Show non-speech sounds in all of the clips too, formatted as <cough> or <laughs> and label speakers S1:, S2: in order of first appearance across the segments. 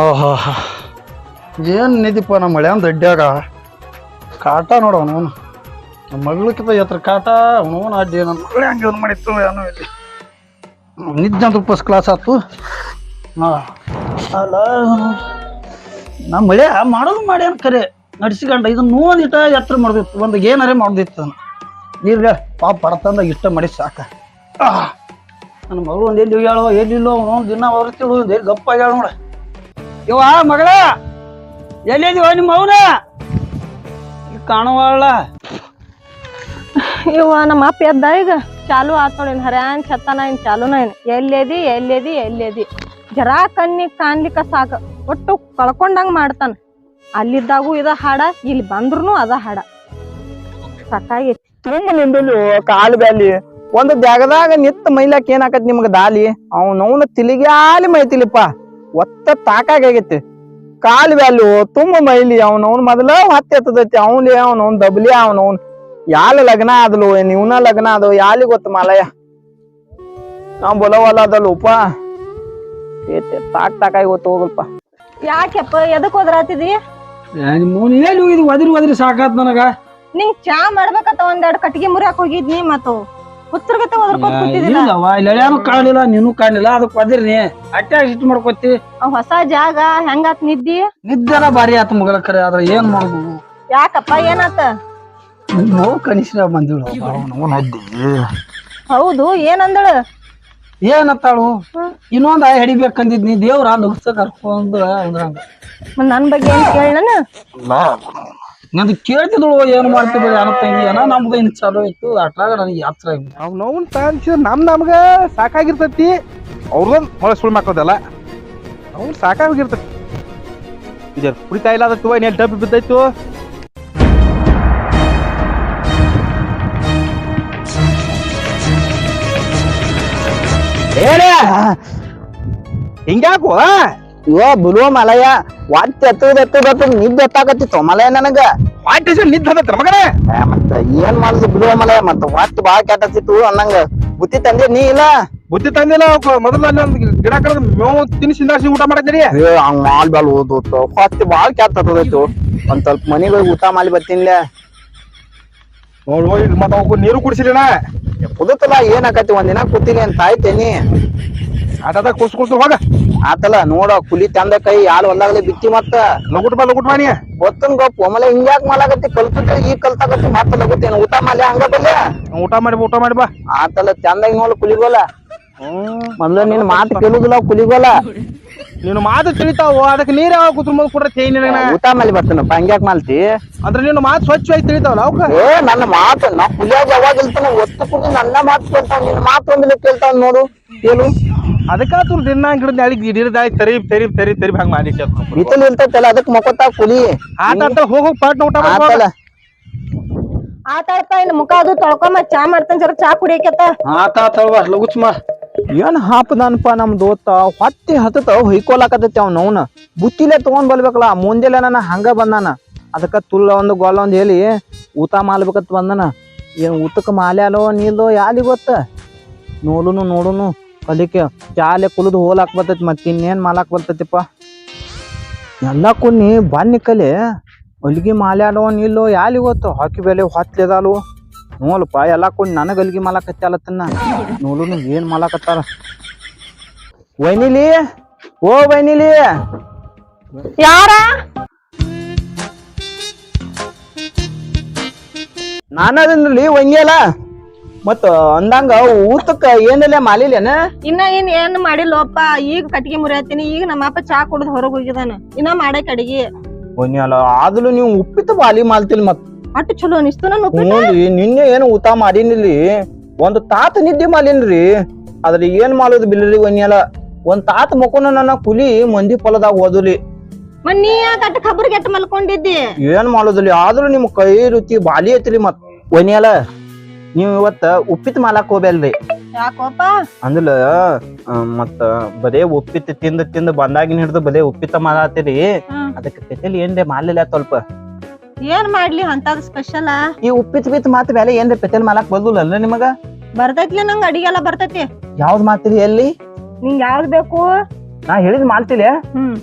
S1: ಓಹೋ. ಏನು ನಿಧಿಪ್ಪ ನಮ್ಮ ಮಳೆ ಒಂದು ಅಡ್ಡ್ಯಾಗ? ಕಾಟ ನೋಡೋಣ ಅವನು ನಮ್ಮ ಮಗಳಕ್ಕಿಂತ ಎತ್ತರ ಕಾಟ, ಅವನು ಅಡ್ಡಿ, ನನ್ನ ಮಗಳೇ ಹಂಗೆ ಒಂದು ಮಾಡಿತ್ತು ಏನೋ ಇಲ್ಲಿ. ನಿದ್ದೆ ಅಂತ ಉಪ್ಪಸ್ ಕ್ಲಾಸ್ ಆಯ್ತು ಹಾಂ. ಅಲ್ಲ ನಮ್ಮ ಮಳೆ ಮಾಡೋದು ಮಾಡ್ಯಾನ ಕರೆ. ನಡ್ಸಿಕೊಂಡ ಇದನ್ನ ನೋಡಿಟ ಎತ್ತರ ಮಾಡ್ದಿತ್ತು ಒಂದು ಏನಾರೇ ಮಾಡ್ದಿತ್ತು ನೀರ್ಗ ಪಾಪ ಪಡತಂದ ಇಷ್ಟ ಮಾಡಿ ಸಾಕ. ನನ್ನ ಮಗಳು ಒಂದು ಎಲ್ಲಿ ಹೇಳೋ ಎಲ್ಲಿಲ್ಲೋ ಅವನು, ದಿನ ಹೊರತಿಳು ಎಲ್ಲಿ ಗಪ್ಪ ಆಗ್ಯಾಳ ನೋಡ. ಇವ ಮಗಳ ಎಲ್ಲಿದೀವ ನಿಮ್ಮ ಅವನ? ಕಾಣುವಲ್ಲ
S2: ಇವ ನಮ್ಮ ಅಪ್ಪ ಎದ್ದ ಈಗ. ಚಾಲು ಆತ್ ನೋಡಿ ಹರ್ಯಾನ್ ಚತ್ತನ ಇನ್ ಚಾಲುನ ಏನ್ ಎಲ್ಲೇದಿ ಎಲ್ಲೆದಿ ಎಲ್ಲೇದಿ ಜರಾ ಕಣ್ಣಿಗೆ ಕಾಣ್ಲಿಕ್ಕ ಸಾಕು. ಒಟ್ಟು ಕಳ್ಕೊಂಡಂಗ್ ಮಾಡ್ತಾನ. ಅಲ್ಲಿದ್ದಾಗೂ ಇದ ಹಾಡ ಇಲ್ಲಿ ಬಂದ್ರು ಅದ ಹಾಡ. ಸಕ್ಕಾಗಿ
S3: ತುಂಬ ನಿಂದಲು ಕಾಲು ಬ್ಯಾಲಿ ಒಂದು ಜಾಗದಾಗ ನಿತ್ತ ಮೈಲಾಕ್ ಏನಾಕತ್ ನಿಮ್ಗ ದಾಲಿ? ಅವ್ನವ್ನ ತಿಲಿಗ್ಯಾಲಿ ಮೈತಿಲಿಪ್ಪ. ಒತ್ತ ತಾಕಾಗೈತಿ ಕಾಲು ಬ್ಯಾಲು ತುಂಬ ಮೈಲಿ ಅವ್ನವ್ನ ಮೊದಲ ಹತ್ತಿ ಎತ್ತದೈತಿ. ಅವನ್ಲಿ ಅವ್ನವ್ನ ದಬ್ಲಿ ಅವನವನ್ ಯಾಲ ಲಗ್ನ ಆದಲು ಏನ್ ಇವ್ನ ಲಗ್ನ ಅದು ಯಾಲಿ ಗೊತ್ತ ಮಾಲಯ ನಾವ್ ಬೊಲವಲ್ಲ ಅದಲ್ ಏತೆ ತಾಕ್ ತಾಕಾಗಿ ಗೊತ್ತು ಹೋಗಲ್ಪ.
S2: ಯಾಕೆಪ್ಪ ಎದಕ್ ಹೋದ್ರಾತಿದಿ?
S1: ಮೂನ್ ಎಲ್ಲಿ ಹೋಗಿದ್ವಿ ಒದ್ರಿ ಒದ್ರಿ ಸಾಕಾತ್ ನನಗ.
S2: ನಿಂಗ್ ಚಾ ಮಾಡ್ಬೇಕತ್ತ ಒಂದೆರಡು ಕಟ್ಟಿಗೆ ಮುರಿಯಾಕ್ ಹೋಗಿದ್ನಿ ಮತ್ತು ಹುತ್ತರ್ಗತೆ ಹೋದ್ರಕೋತ್ ಕೂತಿದಿಲ್ಲ
S1: ಇಲ್ಲವ ಕಾಣಲಿಲ್ಲ ನೀನು ಕಾಣಲಿಲ್ಲ ಅದಕ್ಕೆ ಒದಿರ್ನಿ. ಅಟ್ಯಾಗ ಇಟ್ ಮಾಡ್ಕೊತಿ.
S2: ಅವ್ ಹೊಸ ಜಾಗ ಹೆಂಗಾತ್ ನಿದ್ದಿ?
S1: ನಿದ್ದೆಲ್ಲ ಭಾರಿ ಆತ ಮಗಳ ಕರೆ ಆದ್ರೆ ಏನ್ ಮಾಡುದು?
S2: ಯಾಕಪ್ಪ ಏನಾತ?
S1: ನೋವು ಕನಿಷ್ಠ ಬಂದಿಳು ಅವನು
S2: ಹೌದು ಏನಂದಳು?
S1: ಏನತ್ತಾಳು ಇನ್ನೊಂದ್ ಆಯ್ ಹಿಡಿಬೇಕಂದಿದ್ನಿ ದೇವ್ರ ಲುಗ್ಸ ಕರ್ಕೊಂಡ್ ಅಂದ್ರಂಗ
S2: ನನ್ ಬಗ್ಗೆ ಏನ್ ಕೇಳ
S1: ನಂದು ಕೇಳ್ತಿದ್ಳು ಏನ್ ತಂಗಿ. ಏನೋ ನಮ್ದು ಇನ್ ಚಾಲು ಇತ್ತು ಅಟ್ರಾಗ ನನಗೆ ಯಾತ್ರ
S4: ಅವ್ ನೋವು ತಾನ್ಸಿದ್ರೆ ನಮ್ ನಮ್ಗ ಸಾಕಾಗಿರ್ತತಿ. ಅವ್ರದೊಂದ್ ಹೊಳೆ ಸುಳ್ಳು ಹಾಕೋದಲ್ಲ ಅವ್ನು ಸಾಕಾಗಿರ್ತತಿ ಇದು ಕುಡಿತಾ ಇಲ್ಲ ಅದತ್ತು ಏನ್ ಡಬ್ಬಿ ಬಿದ್ದೈತು? ಹಿಂಗ್ಯಾಕೋ?
S3: ಇವ ಬಿಡುವ ಮಲಯ. ವಾಟ್ ಎತ್ತದ ಎತ್ತದ ನಿದ್ದೆ ಎತ್ತಾಕತ್ತಿತ್ತು ಮಲಯ ನನಗ.
S4: ವಾಟ್ ನಿಂತ ಮಗನೇ?
S3: ಏ, ಮತ್ತ ಏನ್ ಮಾಡುದು ಬಿಡುವ ಮಲಯ? ಮತ್ತ ವಾಟ್ ಬಾಳ ಕೆಟ್ಟಸಿತ್ತು ಅನ್ನಂಗ. ಬುತ್ತಿ ತಂದೆ ನೀ ಇಲ್ಲ?
S4: ಬುತ್ತಿ ತಂದಿಲ್ಲ ಮೊದಲ ಅಲ್ಲಿ ಗಿಡ ಕಡದ ಮೇವು ತಿನ್ಸಿ ನಾಸಿ ಊಟ ಮಾಡಿದ್ರಿ
S3: ಏ ಹಂಗ ಮಾಡ್ಬೇಡ ಓದೋತು ಹೊತ್ತಿ ಬಾಳ ಕೆಟ್ಟದೈತು ಒಂದ್ ಸ್ವಲ್ಪ ಮನಿಗ್ ಊಟ ಮಾಡಿ ಬರ್ತೀನಿಲ್ಲ
S4: ನೋಡು ಇಲ್ಲಿ ಮತ್ತೆ ಅವ್ಕು ನೀರು ಕುಡಿಸಿಲ್ಲ
S3: ಕುದತಲ್ಲ ಏನ್ ಆಕತಿ ಒಂದಿನ ಕೂತೀನಿ ಅಂತ ಆಯ್ತೇನಿ.
S4: ಆಟದ ಕುಸ್ ಕುಸ್ ಹೋಗ.
S3: ಆತಲ್ಲ ನೋಡ ಕುಲಿ ತಂದ ಕೈ ಯಾಳು ಹೊಲ್ದಾಗ್ಲಿ ಬಿತ್ತಿ ಮತ್ತ.
S4: ಲಗುಟ್ ಬಾ ಲಗುಟ್ ಮಾಡಿ
S3: ಗೊತ್ತನ್ ಗೊಪ್ಪ ಒಮ್ಮಲೆ ಹಿಂಗ್ಯಾಕ್ ಮಾಡಾಕತ್ತಿ ಕಲ್ತಕ್ಕೆ ಈಗ ಕಲ್ತಾಗತ್ತಿ ಮತ್ತ ಲಗುತ್ತೇನು? ಊಟ ಮಾಡಿ ಹಂಗ ಬಲ್ಲೆ
S4: ಊಟ ಮಾಡಿ ಊಟ ಮಾಡಿ ಬಾ.
S3: ಆತಲ್ಲ ಚಂದಾಗಿ ನೋಡು ಕುಲಿಗೋಲ ಮೊದ್ಲು ನಿನ್ ಮಾತು ಕೇಳುದಿಲ್ಲ ಕುಲಿಗೋಲ
S4: ನೀನು ಮಾತು ತಿಳಿತಾವು ಅದಕ್ಕೆ ನೀರ್ ಯಾವಾಗ ಕುತ್ರ ಮುಂದೆ ಕೊಡ್ರೆ
S3: ಊಟ ಮೇಲೆ ಬರ್ತೇನಪ್ಪ ಹಂಗ್ಯಾಕ್ ಮಾಲ್ತಿ?
S4: ಅಂದ್ರೆ ನಿನ್ನ ಮಾತು ಸ್ವಚ್ಛವಾಗಿ ತಿಳಿತಾವಲ್ಲ ಅವಕ್ಕ
S3: ಏ ನನ್ನ ಮಾತು ನಾ ಕುಲಿಯಾಗ ಯಾವಾಗ ಇಲ್ತಾನ ಒತ್ತು ಕುಡಿ ನನ್ನ ಮಾತು ಕೇಳ್ತಾವ ನಿನ್ನ ಮಾತು ಒಂದಿಲ್ಲ ಕೇಳ್ತಾವ ನೋಡು ಏನು
S4: ಅದಕ್ಕ ತುರ್ ದಿನ ಗಿಡದ ನಾಳಿಗೆ ಹಿಡಿದಾಯ್ ತರಿ ತರಿ ತರಿ ತರಿ ಹಂಗ ಮಾಡಿ
S3: ಬಿತ್ತಲ್ ಇರ್ತೈತಲ್ಲ ಅದಕ್ಕೆ ಮಕ್ಕೋತಾ ಕುಲಿ.
S4: ಆಟ ಅಂತ ಹೋಗಿ ಪಾಟ್ ಊಟ.
S3: ಆತಲ್ಲ
S2: ಆತಾಳಪ್ಪ ಇನ್ನು ಮುಖ ಅದು ತೊಳ್ಕೊಂಬ ಚಾ ಮಾಡ್ತಾನೆ ಜರ ಚಾ ಕುಡಿಯಕತ್ತ.
S1: ಆತಾ ತಳ್ವ ಲಗುಚ್ ಮಾ
S3: ಏನ್ ಹಾಪದಾನಪ್ಪ ನಮ್ಮ ದೋಸ್ತ? ಹೊತ್ತಿ ಹತ್ತತ ಹೊಯ್ಕೊಲಾಕತ್ತೈತಿ ಅವ್ನ ಅವ್ನ. ಬುತ್ತಿಲೆ ತಗೊಂಡ್ ಬರ್ಬೇಕಲ್ಲ ಮುಂದೆಲೆ ನನ್ನ ಹಂಗ ಬಂದಾನ. ಅದಕ್ಕ ತುಲ್ಲ ಒಂದು ಗೊಲ್ಲ ಒಂದು ಹೇಳಿ ಊತ ಮಾಲ್ಬೇಕತ್ ಬಂದನ. ಏನು ಊಟಕ್ಕೆ ಮಾಲೆ ಅಲೋ ನೀಲ್ದೋ ಯಾಲಿ ಗೊತ್ತ? ನೋಡುನು ನೋಡುನು, ಕಲಿಕೆ ಚಾಲೆ ಕುಲಿದು ಹೋಲಾಕ್ ಬರ್ತೈತಿ ಮತ್ ಇನ್ನೇನ್ ಮಾಲಾಕ್ ಬರ್ತೈತಿಪ್ಪ. ಎಲ್ಲ ಕುನ್ನಿ ಬನ್ನಿ ಕಲೆ, ಹೊಲಿಗೆ ಮಾಲೆ ನೀಲ್ಲೋ ಯಾಲಿ ಗೊತ್ತು? ಹಾಕಿ ಬೆಲೆ ಹೊತ್ಲಿದಾಲು ನೋಲಪ್ಪ ಎಲ್ಲ ಕೊಂಡು ನನಗ್ ಅಲ್ಗಿ ತನ್ನ ನೋಡುನು ಏನ್ ಮಾಲಾಕತ್ತಾರ? ವೈನಿಲಿ ಓ ವೈನಿಲಿ.
S2: ಯಾರ?
S3: ನಾನದಲ್ಲಿ ವಂಗ್ಯಲ್ಲ ಮತ್ತ ಅಂದಂಗ ಊತಕ್ಕ ಏನಿಲ್ಲ ಮಾಲಿಲೇನ
S2: ಇನ್ನ ಏನ್ ಏನ್ ಮಾಡಿಲ್ಲಪ್ಪ ಈಗ ಕಟ್ಟಿಗೆ ಮುರಿಯತ್ತೀನಿ ಈಗ ನಮ್ಮ ಅಪ್ಪ ಚಾ ಕುಡ್ದು ಹೊರಗ್ ಹೋಗಿದಾನ. ಇನ್ನ ಮಾಡಕ್ ಅಡಿಗೆ.
S3: ವಂಗ್ಯಲ್ಲ ಆದ್ರೂ ನೀವು ಉಪ್ಪಿತ್ತು ಬಾಲಿ ಮಾಲ್ತಿಲ್ ಮತ್
S2: ಅಟ್ಟು ಚಲೋ ಅನಿಸ್ತು ನಾನು
S3: ಹ್ಞೂನ್ರಿ ನಿನ್ನೆ ಏನು ಊಟ ಮಾಡಿನಿಲ್ಲಿ. ಒಂದ್ ತಾತ ನಿದ್ದೆ ಮಾಡಿನ್ರಿ ಅದ್ರ ಏನ್ ಮಾಡೋದು ಬಿಲ್ರಿ ವನ್ಯಲ್ಲ ಒಂದ್ ತಾತ ಮಕ್ಕೋನ ನನ್ನ ಕುಲಿ ಮಂದಿ ಹೊಲದಾಗ
S2: ಓದುಲಿ. ಮನ್ನಿ ಖಬರ್ ಗೆಟ್ ಮಲ್ಕೊಂಡಿದ್ದಿ?
S3: ಏನ್ ಮಾಡೋದಿಲ್ಲ ಆದ್ರೂ ನಿಮ್ ಕೈ ರುಚಿ ಬಾಲಿ ಐತ್ರಿ ಮತ್. ಒನ್ಯಾಲ ನೀವ್ ಇವತ್ತ ಉಪ್ಪಿತ್ ಮಾಲಕ್ ಹೋಗ್ಬೇಲ್ರಿ
S2: ಯಾಕೋಪ?
S3: ಆ, ಮತ್ತ ಬರೇ ಉಪ್ಪಿತ್ ತಿಂದ ತಿಂದ ಬಂದಾಗಿನ ಹಿಡ್ದು ಬದೇ ಉಪ್ಪಿತ
S2: ಮಾಲಾತಿರಿ.
S3: ಅದಕ್ಕೆ ತೆತಲಿ ಏನ್ರಿ ಮಾಡ್ಲಿಲ್ಲ ಸ್ವಲ್ಪ.
S2: ಏನ್ ಮಾಡ್ಲಿ ಅಂತದ್ ಸ್ಪೆಷಲ್
S3: ಈ ಉಪ್ಪಿತ್ ಬಿತ್ ಮಾತ್ ಬೇಲೆ ಏನ್ರಿ ಪೆತಲ್ ಮಾಲಕ್ ಬದಲಲ್ಲ ನಿಮಗ?
S2: ಬರ್ತೈತಿ ನಂಗ್ ಅಡಿಗೆಲ್ಲ ಬರ್ತೈತಿ.
S3: ಯಾವ್ದು ಮಾತಿರಿ ಎಲ್ಲಿ?
S2: ನಿಂಗ್ ಯಾವ್ದು ಬೇಕು?
S3: ನಾ ಹೇಳಿದ್ ಮಾಲ್ತಿಲೆ?
S2: ಹ್ಮ್.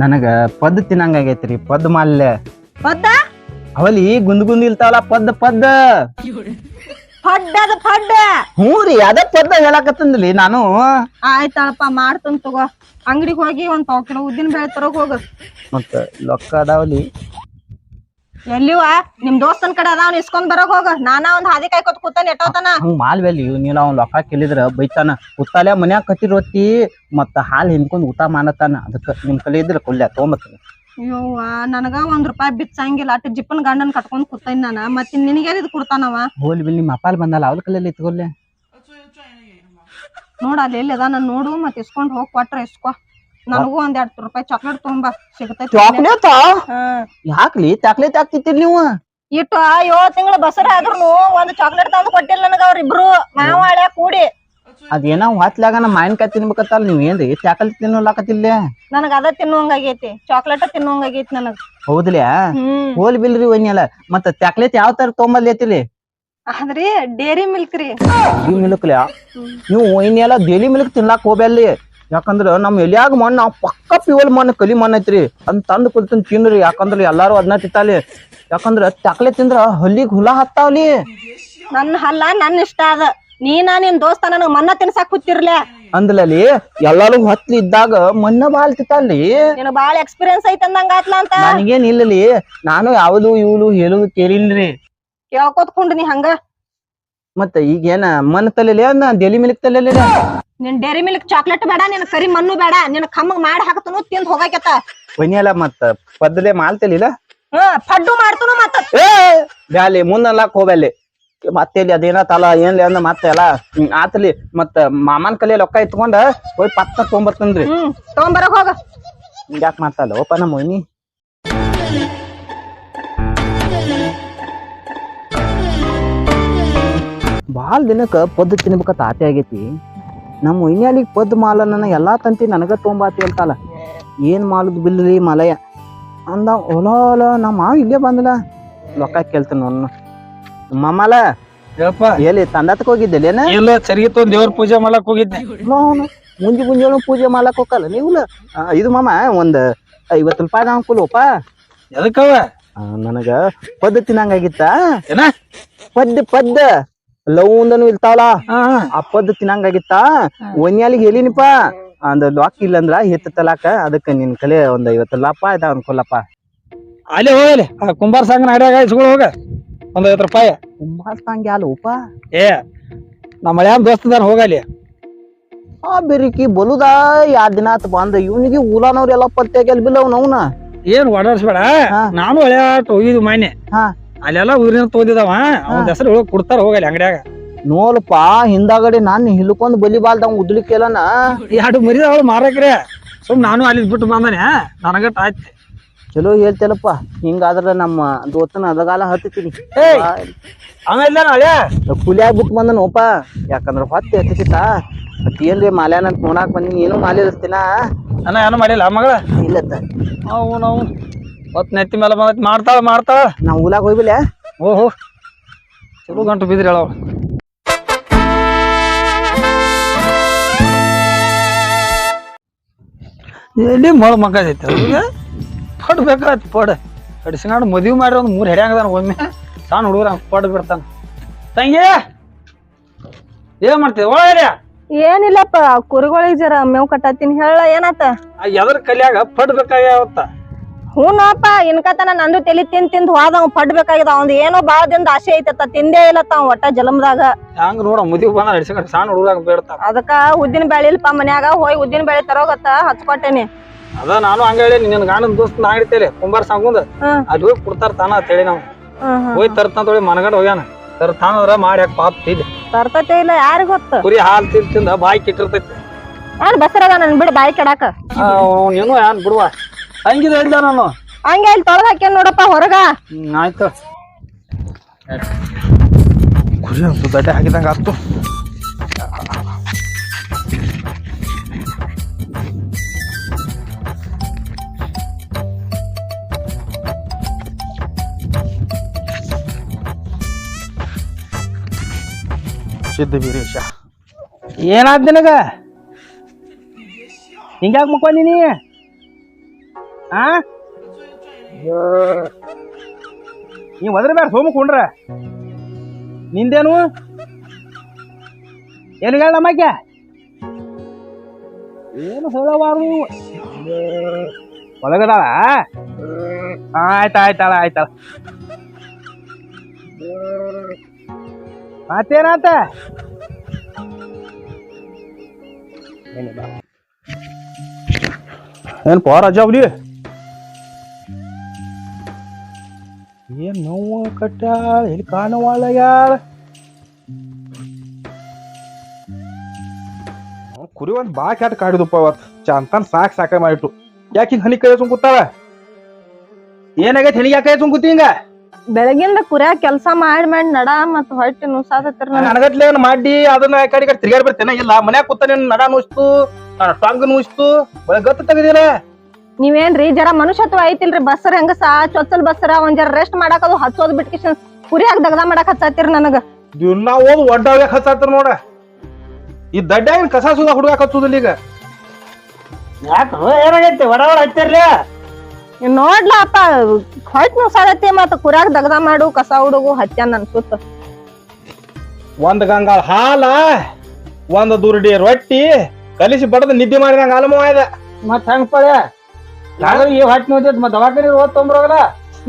S3: ನನಗ ಪದ್ ತಿನ್ನಂಗ ಆಗೈತ್ರಿ ಪದ್ ಮಾಲ್ಯ
S2: ಪದ್ದ?
S3: ಅವಲಿ ಗುಂದ್ ಗುಂದ್ ಇಲ್ತಾವಲ್ಲ ಪದ್ದ ಪದ್ದ.
S2: ಫಡ್ ಅದ ಫಡ್
S3: ಹ್ಞೂ ರೀ ಅದ ಪದ್ ಹೇಳಕತ್ತಂದ್ಲಿ ನಾನು.
S2: ಆಯ್ತಾಳಪ್ಪ ಮಾಡ್ತನ್ ತಗೋ. ಅಂಗಡಿಗೆ ಹೋಗಿ ಒಂದ್ ಪಾವ್ ಕಿಲೋ ಉದ್ದಿನ ಬೇಳೆ ತರೋಗ್ ಹೋಗು.
S3: ಮತ್ತ ಲೊಕ್ಕ ಅದಾವಲಿ
S2: ಎಲ್ಲಿವ? ನಿಮ್ ದೋಸ್ತನ್ ಕಡೆ ಅದಾವ್ ಇಸ್ಕೊಂಡ್ ಬರೋಕ್ ಹೋಗ. ನಾನಾ ಒಂದ್ ಹಾದಿ ಕಾಯ್ಕೊತ್ ಕೂತಾನ ಎಟ್ಟೋತನ.
S3: ಹಂಗ ಮಾಲ್ ಬೆಲಿ ನೀವ್ ಅವ್ನ ಲೊಕ್ಕ ಕೇಳಿದ್ರ ಬೈತಾನ. ಉತ್ತಾಲೆ ಮನ್ಯಾಗ ಕಟ್ಟಿ ರೊಟ್ಟಿ ಮತ್ತ ಹಾಲ್ ಹಿಂದ್ಕೊಂಡ್ ಊಟ ಮಾಡತಾನ. ಅದಕ್ಕ ನಿಮ್ ಕಲೆ ಇದ್ರ ಕೊಲ್ಯ ತೊಗೊಂಬತ್ತ
S2: ಅಯ್ಯೋವ್ವ ನನಗ ಒಂದ್ ರೂಪಾಯಿ ಬಿಚ್ಚಂಗಿಲ್ಲ. ಅಟ್ ಜಿಪ್ಪನ್ ಗಂಡನ್ ಕಟ್ಕೊಂಡ್ ಕೂತೈನ್ ನಾನ. ಮತ್ ನಿನಗೆ ಇದು ಕೊಡ್ತಾನವ?
S3: ಹೋಲ್ ಬಿಲ್ ನಿಮ್ಮ ಅಪ್ಪಾಲ್ ಬಂದಲ್ಲ ಅವ್ಲ ಕಲೆಯಲ್ಲಿ ಇತ್ಕೊಲ್ಲೆ
S2: ನೋಡ ಅಲ್ಲಿ ಎಲ್ಲಿ ಅದ ನೋಡು ಮತ್ ಇಸ್ಕೊಂಡ್ ಹೋಗ್ ಕೊಟ್ರೆ ಇಸ್ಕೊ. ನನಗೂ ಒಂದ್ ಎರಡ್ ರೂಪಾಯಿ ಚಾಕ್ಲೇಟ್ ತುಂಬಾ ಸಿಗತೈತಿ
S3: ಚಾಕ್ಲೇಟ್
S2: ಹಾ.
S3: ಯಾಕ್ಲಿ ಚಾಕ್ಲೇಟ್ ಹಾಕ್ತಿತ್ತಿರ್ ನೀವು?
S2: ಇಟ್ಟು ಏಳು ತಿಂಗಳ ಬಸರ ಆದ್ರೂ ಒಂದ್ ಚಾಕ್ಲೇಟ್ ತಂದು ಕೊಟ್ಟಿಲ್ಲ ನನಗ ಅವ್ರಿಬ್ರು. ಮಾವ ಹಳೆ ಕೂಡಿ.
S3: ಅದೇನೋ ಹೊತ್ಲಾಗ ನಮ್ಮ ಮಾವಿನಕಾಯಿ ತಿನ್ಬೇಕತ್ತಲ್ಲ ನೀವ್ ಏನ್ರಿ ಚಾಕಲ್ ತಿನ್ನಲಾಕತಿಲ್ಲ
S2: ನನಗ ಅದ ತಿನ್ನುವಂಗಾಗೈತಿ ಚಾಕ್ಲೇಟ್ ತಿನ್ನುವಂಗಾಗೈತಿ ನನಗ.
S3: ಹೌದ್ಲ್ಯಾ ಹೋಲ್ ಬಿಲ್ರಿ ಒಯ್ನಿಯಲ್ಲ ಮತ್ತ ಚಾಕ್ಲೇಟ್ ಯಾವ ತರ ತೊಗೊಂಬಲ್ಲೇತಿಲಿ
S2: ಆದ್ರಿ ಡೇರಿ ಮಿಲ್ಕ್ ರೀ.
S3: ಮಿಲ್ಕ್ ನೀವು ಒಯ್ನೆಲ್ಲ ಡೇರಿ ಮಿಲ್ಕ್ ತಿನ್ಲಾಕ್ ಹೋಗ್ಬೇಡ್ಲಿ ಯಾಕಂದ್ರ ನಮ್ಮ ಎಲ್ಯಾಗ ಮಣ್ಣು ಪಕ್ಕ ಪಿವಲ್ ಮಣ್ಣು ಕಲಿ ಮಣ್ಣು ಐತ್ರಿ. ಅದ್ ತಂದು ಕುಲ್ತನ್ ತಿನ್ರಿ ಯಾಕಂದ್ರೆ ಎಲ್ಲಾರು ಅದನ್ನ ತಿಂತಾಲಿ. ಯಾಕಂದ್ರ ಚಾಕ್ಲೇಟ್ ತಿಂದ್ರ ಹಲ್ಲಿಗ್ ಹುಳ ಹತ್ತಾವ್ಲಿ.
S2: ನನ್ನ ಹಲ್ಲ ನನ್ನ ಇಷ್ಟ ಅದ. ನೀನ ನಿನ್ ದೋಸ್ತ ನನಗ್ ಮಣ್ಣ ತಿನ್ಸಾಕ್ ಕೂತಿರ್ಲೆ.
S3: ಅಂದ್ಲಲ್ಲಿ ಎಲ್ಲಾರು ಹೊತ್ತಲಿ ಇದ್ದಾಗ ಮಣ್ಣ ಬಾಳ್ ತಿತ್ತಾಲಿ
S2: ನಿನಗ್ ಬಾಳ ಎಕ್ಸ್ಪೀರಿಯನ್ಸ್ ಐತ್ ಅಂದಂಗ ಆತ್ಲ ಅಂತ?
S3: ನನಗೇನ್ ಇಲ್ಲಲಿ ನಾನು ಯಾವ್ದು ಇವ್ಲು ಹೇಳುದು ಕೇಳಿಲ್ರಿ.
S2: ಕೇಳ್ಕೊತ್ಕೊಂಡ್ ನೀ ಹಂಗ.
S3: ಮತ್ತ ಈಗೇನ ಮನ್ ತಲೆಲಿ ಅಂದ ಡೆಲಿ ಮಿಲ್ಕ್ ತಲೆ
S2: ನಿನ್ ಡೇರಿ ಮಿಲ್ಕ್ ಚಾಕ್ಲೇಟ್ ಬೇಡ ನಿನ್ ಕರಿ ಮಣ್ಣು ಬೇಡ ನಿನ್ ಕಮ್ಮ ಮಾಡಿ ಹಾಕ್ತನು ತಿಂದ್ ಹೋಗಾಕತ್ತ
S3: ಒಯ್ಯಲ್ಲ ಮತ್ತ ಪದ್ಲೆ ಮಾಲ್ತಲಿಲ್ಲ
S2: ಹ್ಮ್ ಪಡ್ಡು ಮಾಡ್ತನು ಮತ್ತ.
S3: ಏ ಬ್ಯಾಲಿ ಮುಂದಲ್ಲಾಕ್ ಹೋಗಲ್ಲಿ ಮತ್ತೆ ಇಲ್ಲಿ ಅದೇನ ತಲ ಏನ್ಲಿ ಅಂದ ಮತ್ತೆ ಅಲ್ಲ ಹ್ಮ್, ಆತಲಿ ಮತ್ತ ಮಾಮನ್ ಕಲೆ ರೊಕ್ಕ ಇಟ್ಕೊಂಡ ಹೋಗಿ ಪತ್ತ ತೊಗೊಂಬರ್ತನ್ರಿ
S2: ಹ್ಮ್ ತಗೊಂಬರಕ್ ಹೋಗ.
S3: ಯಾಕೆ ಮಾತಲ್ಲ ಓಪ ನಮ್ಮ ಮೊಯ್ನಿ ಭಾಳ ದಿನಕ್ಕೆ ಪದ್ದು ತಿನ್ಬೇಕತ್ತ ಆತೆ ಆಗೈತಿ. ನಮ್ಮ ಮೊಯ್ನ್ಯಾಲಿಗೆ ಪದ್ದು ಮಾಲ ನನ್ನ ಎಲ್ಲಾ ತಂತಿ ನನಗ ತೊಂಬಾತಿ ಅಂತಲ್ಲ ಏನು ಮಾಲದ್ ಬಿಲ್ರಿ ಮಲಯ ಅಂದ ಹೊಲ ಹೊಲ ನಮ್ಮ ಮಾವ ಇಲ್ಲೇ ಬಂದಲ್ಲ ರೊಕ್ಕ ಕೇಳ್ತಾನ ಅವನು ಮಮ್ಮಲ
S1: ಹೇಳಪ್ಪ
S3: ಎಲ್ಲಿ ತಂದತ್ಕ ಹೋಗಿದ್ದೆಲೇನ
S1: ಇಲ್ಲ ಸರಿಗೆ ತೊಂದ್ ದೇವ್ರ ಪೂಜೆ ಮಾಡಕ್ ಹೋಗಿದ್ದೆ.
S3: ಅವನು ಮುಂಜಿ ಮುಂಜಾನೆ ಪೂಜೆ ಮಾಡಕ್ ಹೋಗಲ್ಲ. ನೀವು ಇದು ಮಾಮ ಒಂದ್ ಐವತ್ತು ರೂಪಾಯಿ ಅನ್ಕೊಲ್ಲಪ್ಪ
S1: ಎದಕ್ಕವ?
S3: ನನಗ ಪದ್ದ ತಿನ್ನಂಗಾಗಿತ್ತ
S1: ಏನ?
S3: ಪದ್ಯ ಪದ್ದ ಲವಂದನು ಇರ್ತಾವಲ್ಲ
S1: ಹಾ.
S3: ಆ ಪದ್ದ ತಿನ್ನಂಗಾಗಿತ್ತ? ಒನ್ಯಾಲಿಗೆ ಹೇಳಿನಿಪ್ಪ ಅಂದ ಲಾಕ್ ಇಲ್ಲ ಅಂದ್ರ ಹೆತ್ತ ತಲಾಕ ಅದಕ್ಕ ನಿನ್ ಕಲೆ ಒಂದ್ ಐವತ್ತು ಲಪ್ಪ ಇದ ಅನ್ಕೊಲ್ಲಪ್ಪ
S1: ಅಲ್ಲಿ ಹೋಗಲಿ ಆ ಕುಂಬಾರ ಸಾಂಗ್ ಹಡ್ಯಾಗ ಇಸ್ಕೊಳ್ ಹೋಗ ಒಂದ್ ಐವತ್ತು ರೂಪಾಯಿ.
S3: ಕುಂಬಾರ್ಸಂಗೆ ಅಲ್ಲಪ್ಪ
S1: ಏ ನಮ್ಮ ಮಳ್ಯಾನ್ ದೋಸ್ತದಾನ ಹೋಗಲಿ
S3: ಆ ಬೆರಿಕಿ ಬಲುದ ಯಾರ ದಿನ ಆತ ಬಂದ? ಇವನಿಗೆ ಊಲಾನವ್ರೆಲ್ಲ ಪತ್ತೆ ಗೆಲ್ಬಿಲ್ಲ ಅವನ
S1: ಏನ್ ಓಡಾಡ್ಸ್ಬೇಡ. ನಾನು ಹೊಳ್ಯಾಟ ಹೋಗಿದ್ವಿ ಮಾನ್ಯ.
S3: ಹಾ.
S1: ಅಲ್ಲೆಲ್ಲ ಊರಿನ ತೋದಿದಾವ. ಅವನ ಹೆಸರು ಹೇಳಕ್ ಕೊಡ್ತಾರ ಹೋಗಲಿ ಅಂಗಡಿಯಾಗ.
S3: ನೋಲ್ಪ ಹಿಂದಾಗಡೆ ನಾನ್ ಹಿಲ್ಕೊಂಡ್ ಬಲಿ ಬಾಲ್ದ ಉದ್ಲಿಕ್ಕೆಲ್ಲನ.
S1: ಎರಡು ಮರಿ ಅವಳು ಮಾರಕ್ರೆ. ಸುಮ್ ನಾನು ಅಲ್ಲಿ ಬಿಟ್ಟು ಬಂದಾನೆ. ನನಗಟ್ ಆಯ್ತು
S3: ಚಲೋ ಹೇಳ್ತೇಲಪ್ಪ ಹಿಂಗಾದ್ರೆ ನಮ್ಮ ದೋಸ್ತನ ಅದಗಾಲ ಹತ್ತೀನಿ
S1: ಏಯ್! ಆಮೇಲೆ ಅಳೆ
S3: ಕುಲಿಯಾಗ ಬಿಟ್ಟು ಬಂದನೋಪ. ಯಾಕಂದ್ರ ಹೊತ್ತೆ ಹತ್ತಿಸಿತ ಮತ್ ಏನ್ರಿ ಮಾಲ್ಯಾನ ಅಂತ ನೋಡಾಕ್ ಬಂದಿನಿ. ಏನು ಮಾಲಿ ಇರ್ತೀನಾ
S1: ನಾನು ಏನು ಮಾಡಿಲ್ಲ ಮಗಳ?
S3: ಇಲ್ಲ
S1: ಅವು ನಾವು ಹೊತ್ತು ನೆತ್ತಿ ಮೇಲೆ ಬಂದೈತಿ. ಮಾಡ್ತಾಳ ಮಾಡ್ತಾಳ.
S3: ನಾವು ಊಲಾಗ ಹೋಗ್ಬಿಲ್ಲ
S1: ಓಹೋ. ಚಲೋ ಗಂಟು ಬಿದ್ರಿ ಹೇಳವ ಎಲ್ಲಿ ಮಳ ಮಕ್ಕೈತಿ ಅವ್ರಿಗೆ ಪಡ್ ಬೇಕಾಯ್ತು ಪಡ್. ಕಡಿಸ್ಕೊಂಡು ಮದುವೆ ಮಾಡಿ ಒಂದು ಮೂರು ಹೆಡ್ಯಾಂಗದಾನ ಒಮ್ಮೆ. ಸಣ್ಣ ಹುಡುಗರ ಪಡ್ ಬಿಡ್ತಾನ. ತಂಗಿ ಏನ್ ಮಾಡ್ತೀವಿ ಒಳಗಡೆ
S2: ಏನಿಲ್ಲಪ್ಪ ಕುರಿಗಳಿಗೆ ಜರ ಮೇವು ಕಟ್ಟತ್ತೀನಿ ಹೇಳ ಏನಾತ?
S1: ಎದ್ರ ಕಲಿಯಾಗ ಪಡ್ ಬೇಕಾಗ್ಯಾವತ್ತ.
S2: ಹ್ಞೂನಪ್ಪ ಇನ್ಕತನ ನಂದು ತಲಿ ತಿನ್ ತಿಂದ್ ಹೋದವ್ ಪಡ್ಬೇಕಾಗಿದ. ಅವ್ನ್ ಏನೋ ಬಾಳ ದಿನ ಆಸೆ ಐತತ್ತ ತಿಂದೇ ಇಲ್ಲ ತಾವ್ ಒಟ್ಟ ಜಲಮದಾಗ.
S1: ಹಂಗ ನೋಡ ಮುದಿಗ್ ಬಂದ ಸಣ್ಣ ಹುಡುಗ ಬೇಡ್ತಾರ.
S2: ಅದಕ್ಕ ಉದ್ದಿನ ಬೆಳಿ ಇಲ್ಪ ಮನ್ಯಾಗ ಹೋಗಿ ಉದ್ದಿನ ಬೆಳಿ ತರೋಗತ್ತ ಹಚ್ಕೊಟ್ಟೇನಿ.
S1: ಅದ ನಾನು ಹಂಗ ಹೇಳಿ ನಿನ್ನ ಗಾಣದ ದೋಸ್ತ ನಾ ಹಿಡಿತೇಲಿ ಕುಂಬಾರ ಸಂಗುಂದ.
S2: ಅದು
S1: ಅಲ್ಲಿ ಹೋಗಿ ಕೊಡ್ತಾರ ತಾನ ಅಂತ ಹೇಳಿ ನಾವು. ಹೋಗಿ ಮನಗಡ ಹೇಳಿ ಮನಗಂಡ ಹೋಗ್ಯಾನ. ತರ್ತಾನಂದ್ರ ಮಾಡಿ ಯಾಕೆ ಪಾಪ ತಿದ್ದೆ.
S2: ತರ್ತತೆ ಇಲ್ಲ ಯಾರಿಗ್ ಗೊತ್ತ?
S1: ಕುರಿ ಹಾಲ್ ತಿಂದ್ ತಿಂದ ಬಾಯಿ ಕಿಟ್ಟಿರ್ತೈತಿ.
S2: ಬಸರದ ನನ್ ಬಿಡ್ ಬಾಯಿ ಕೆಡಾಕ.
S1: ಏನು ಯಾನ್ ಬಿಡುವ. ಹಂಗಿದ ಇಲ್ಲ ನಾನು.
S2: ಹಂಗೆ ಇಲ್ಲಿ ತೊಳೆದು ಹಾಕ್ಯಾನ ನೋಡಪ್ಪ ಹೊರಗ.
S1: ಆಯ್ತು. ಖುಷಿ ಒಂದು ದಡ್ಡೆ ಹಾಕಿದಂಗೆ ಆಯ್ತು.
S4: ಸಿದ್ಧ ವೀರೇಶ. ಏನಾದ್ ನಿನಗ? ಹಿಂಗ್ಯಾಕೆ ಮುಕ್ಕೊಂಡಿನಿ ಆ? ನೀ ಒದ್ರ ಬೇಡ ಸೋಮ ಕುಂಡ್ರ ನಿಂದೇನು? ಏನು ಹೇಳ ಏನು ಹೇಳವಾರು? ಒಳಗದಾಳ? ಆಯ್ತಾಯ್ತಾಳ ಆಯ್ತಾಳ ಆಯ್ತಾಳ ಮತ್ತೇನಾತ? ಏನು ಪೋ ರಜಾವ್ಲಿ ಏನ್ ನೋವು ಕಟ್ಟಾಳ ಎಲ್ಲಿ ಕಾಣವಾಳಗ್ಯಾಳ ಕುರಿ ಒಂದು ಬಾ ಕ್ಯಾಟ್ ಕಾಡಿದಪ್ಪ ಅವತ್ತು ಚಂತನ್ ಸಾಕ್ ಸಾಕ ಮಾಡಿಟ್ಟು ಯಾಕೆ ಹಿಂಗ್ ಹನಿ ಕೈ ಸುಮ್ ಕೂತಾಳ ಏನಾಗೈತೆ ಹನಿ ಯಾಕೆ ಸುಮ್ ಕೂತಿ ಹಿಂಗ?
S2: ಬೆಳಗಿಂದ ಕುರ್ಯಾ ಕೆಲಸ ಮಾಡಿ ಮಾಡಿ ನಡ ಮತ್ತ ಹೊಟ್ಟೆ ನುಸಾದತ್ತಿರ ನನಗ
S4: ನನಗಟ್ಲೆ ಏನ್ ಮಾಡಿ ಅದನ್ನ ಆ ಕಡೆ ಈ ಕಡೆ ತಿರ್ಗಾಡಿ ಬರ್ತೇನೆ ಇಲ್ಲ ಮನ್ಯಾಗ ಕೂತ ನಿನ್ ನಡ ನುಸ್ತು? ಟಾಂಗ್ ನುಸ್ತು? ಬೆಳಗ್ಗೆ ಗತ್ತು ತೆಗದಿಲ್ಲ
S2: ನೀವೇನ್ರಿ ಜರ ಮನುಷ್ಯತ್ವ ಐತಿಲ್ರಿ ಬಸ್ಸರ್ ಸಾ ಚೊಚ್ಚಲ್ ಬಸ್ಸರ ಒಂದ್ ಜರ ರೆಸ್ಟ್ ಮಾಡಾಕದು ಹಚ್ಚೋದ್ ಬಿಟ್ಕಿಶನ್ ಕುರಿಯಾಗ ದಗದ ಮಾಡಕ್ ಹಚ್ಚಾತಿರ್ ನನಗ.
S4: ದಿನ ಓದ್ ಒಡ್ಡಾಗ ಹಚ್ಚಾತಿರ್ ನೋಡ. ಈ ದಡ್ಡ ಏನ್ ಕಸ ಸುದ ಹುಡುಗ ಹಚ್ಚುದಿಲ್ಲ ಈಗ.
S1: ಯಾಕೆ ಏನಾಗೈತಿ ಒಡ ಒಡ ಹಚ್ಚಿರ್ಲಿ?
S2: ನೋಡ್ಲಾ ಅಪ್ಪ ಹೊಯ್ತ್ ನುಸಾದತಿ ಮತ್ ಕುರ್ಯಾಗ ದಗದ ಮಾಡು ಕಸ ಹುಡುಗು ಹಚ್ಚಾನ್ ನನ್ ಸುತ್ತ.
S4: ಒಂದ್ ಗಂಗಾಳ ಹಾಲ ಒಂದ್ ದುರ್ಡಿ ರೊಟ್ಟಿ ಕಲಿಸಿ ಬಡದ ನಿದ್ದೆ ಮಾಡಿದಂಗ ಅಲಮ ಆಯ್ದ.
S1: ಮತ್ ಹೆಂಗ್ ಪಳೆ ಈ ಹೊಟ್ಟೆ ಮತ್ತೆ ದವಾಖಾನೆ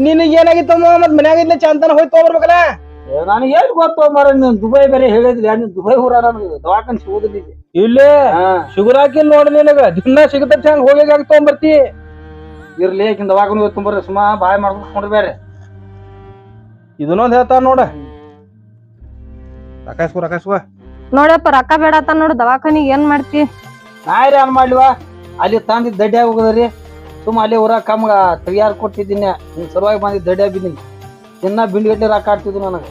S4: ನಿನಗೆ ಏನಾಗಿತ್ತಮ್ಮ ಮತ್ ಮನ್ಯಾಗ ಇದ್ಲೆ ಚಂತನ ಹೋಯ್ತು ತಗೋಬರ್ಬೇಕಲ್ಲ?
S1: ನಾನು ಏನ್ ಗೊತ್ತು ಮರ ನೀನ್ ದುಬೈ ಬೇರೆ ಹೇಳಿದ್ಲಿ ನೀನ್ ದುಬೈ ಊರ ನನಗೆ ದವಾಖಾನೆ ಸಿಗುದಿಲ್ಲ ಇಲ್ಲಿ.
S4: ನೋಡಿ ನಿನಗ ದಿನ ಸಿಗತ್ತ ಹಂಗ ಹೋಗಿ ತಗೊಂಬರ್ತಿ.
S1: ಇರ್ಲಿ ದವಾಖಾನೆ ಸುಮ್ಮ ಬಾಯ್ ಮಾಡ್ಕೊಂಡ್ರಿ ಬೇರೆ.
S4: ಇದನ್ನೊಂದು ಹೇಳ್ತಾರ ನೋಡ.
S2: ನೋಡಪ್ಪ ರೊಕ್ಕ ಬೇಡತ್ತ ನೋಡು ದವಾಖಾನಿಗೆ ಏನ್ ಮಾಡ್ತಿ?
S1: ನಾಯ್ರಿ ಏನ್ ಮಾಡ್ಲಿವಾ? ಅಲ್ಲಿ ತಂದಿದ್ದ ದಡ್ಡಿ ಹೋಗದ್ರಿ. ಸುಮ್ಮ ಅಲ್ಲಿ ಊರಾಗ ಕಮ್ಗ ತೆಗಿಯಾರ ಕೊಟ್ಟಿದ್ದೀನಿ. ನಿನ್ ಸಲುವಾಗಿ ಬಂದಿದ್ದು ದಡ್ಡ ಬಿದ್ದೀನಿ ಇನ್ನ ಬಿಂಡ್ಗಟ್ಟಲೆ ರೊಕ್ಕ ಆಡ್ತಿದ್ದು ನನಗೆ.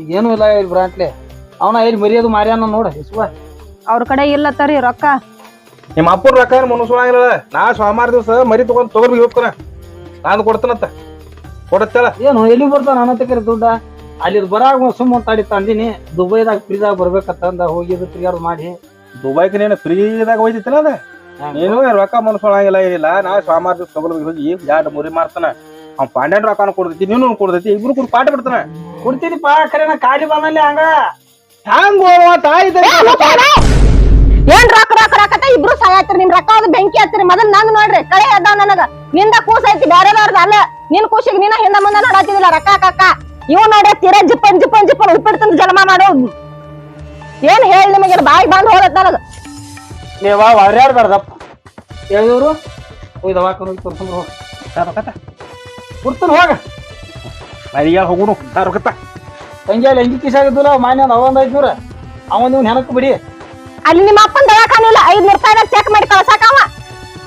S1: ಈಗ ಏನೂ ಇಲ್ಲ ಇಲ್ಲಿ ಬ್ರಾಂಟ್ಲೆ ಅವನ ಇಲ್ಲಿ ಮರಿಯೋದು ಮಾರ್ಯಾನ ನೋಡ ಇಸ್ವ
S2: ಅವ್ರ ಕಡೆ ಇಲ್ಲ ತರಿ ರೊಕ್ಕ.
S4: ನಿಮ್ಮ ಅಪ್ಪನ ರೊಕ್ಕ ಏನು ಮನಸ್ಸೋಳಂಗಿಲ್ಲ ನಾ ಸೋಮವಾರ ದಿವಸ ಮರಿ ತಗೊಂಡ್ ತಗೊಂಡ್ ಹೋಗ್ತಾನ. ನಾನು ಕೊಡ್ತಾನಂತ. ಕೊಡತ್ತಲ್ಲ
S1: ಏನು ಎಲ್ಲಿ ಬರ್ತಾನ ನನ್ನ ತಕರಿ ದುಡ್ಡ? ಅಲ್ಲಿ ಬರಾಗ ಸುಮ್ಮ ತಾಡಿ ತಂದಿನಿ. ದುಬೈದಾಗ ಫ್ರೀದಾಗ ಬರ್ಬೇಕಂತಂದ ಹೋಗಿದ್ದು ತಿರ್ಗಾಡು ಮಾಡಿ.
S4: ದುಬೈಕ್ ನೀನು ಫ್ರೀದಾಗ ಹೋಯ್ತಿತ್ತಲ್ಲ ಅದ? ನೀನು ರೊಕ್ಕ ಮನಸ್ಸೋಳಂಗಿಲ್ಲ ಏನಿಲ್ಲ. ನಾ ಸೋಮವಾರ ದಿವಸ ತಗೊಂಡ್ ಹೋಗಿ ಎರಡು ಮುರಿ ಮಾಡ್ತಾನ ಅವ್ನ ಪಾಂಡ್ಯನ್ ರೊಕ್ಕನ ಕೊಡ್ತೈತಿ ನೀನು ಕೊಡ್ತೈತಿ ಇಬ್ರು ಕೂಡ ಪಾಠ ಬಿಡ್ತಾನ.
S1: ಕೊಡ್ತಿದ್ದೀಪ ಕರೆನ ಕಾಡಿ ಬಂದಲ್ಲಿ ಹಂಗ.
S4: ಹ್ಯಾಂಗ ತಾಯಿ
S2: ಏನ್ ರೊಕ್ಕ ರೊಕ್ಕ ರೊಕ್ಕ ಇಬ್ರು ಸಾಯತ್ರಿ ನಿಮ್ ರೊಕ್ಕ ಅದು ಬೆಂಕಿ ಹತ್ತಿರಿ ಮೊದಲ್ ನಂದ್ ನೋಡ್ರಿ ಕಳೆ ಅದಾವ ನನಗ. ನಿಂದ ಕೂಸ ಐತಿ ಬ್ಯಾರೆದವ್ರದ್ ಅಲ್ಲ. ನಿನ್ ಕೂಸಿಗೆ ನೀನ ಹಿಂದ ಮುಂದ ನೋಡಾತಿದಿಲ್ಲ ರೊಕ್ಕ ಕಕ್ಕ ಇವ್ ನೋಡಿ ತೀರ ಜಿಪ್ಪನ್ ಜಿಪ್ಪನ್ ಜಿಪ್ಪನ್ ಉಪ್ಪಿಡ್ತಂದ್ ತಂದು ಜನ್ಮ ಮಾಡೋ. ಏನ್ ಹೇಳಿ ನಿಮಗೆ ಬಾಯಿ ಬಂದ್ ಹೋಗತ್ ನನಗ.
S1: ನೀವ ಅವ್ರ್ಯಾಡ್ಬಾರ್ದಪ್ಪ ಹೇಳಿದವರು ಹೋಗಿ ದವಾಖಾನೆ ಹೋಗಿ ತೋರ್ಸ್ಕೊಂಡ್ ಹೋಗ. ಕೊಡ್ತಾನ ಹೋಗ
S4: ಮನೆಗೆ ಹೋಗುನು ರೊಕ್ಕತ್ತ
S1: ತಂಗಿ ಅಲ್ಲಿ ಎಂಗಿ ಕಿಸಾಗಿದ್ದಿಲ್ಲ ಮಾನ್ಯ ಅವಂದ ಐದ್ನೂರ ಅವನ್ ಇವ್ನ ಹೆಣಕ್ ಬಿಡಿ.
S2: ಅಲ್ಲಿ ನಿಮ್ಮ ಅಪ್ಪನ ದವಾಖಾನೆ ಇಲ್ಲ ಐದ್ನೂರ್ ರೂಪಾಯಿ ಚೆಕ್ ಮಾಡಿ ಕಳ್ಸಾಕವ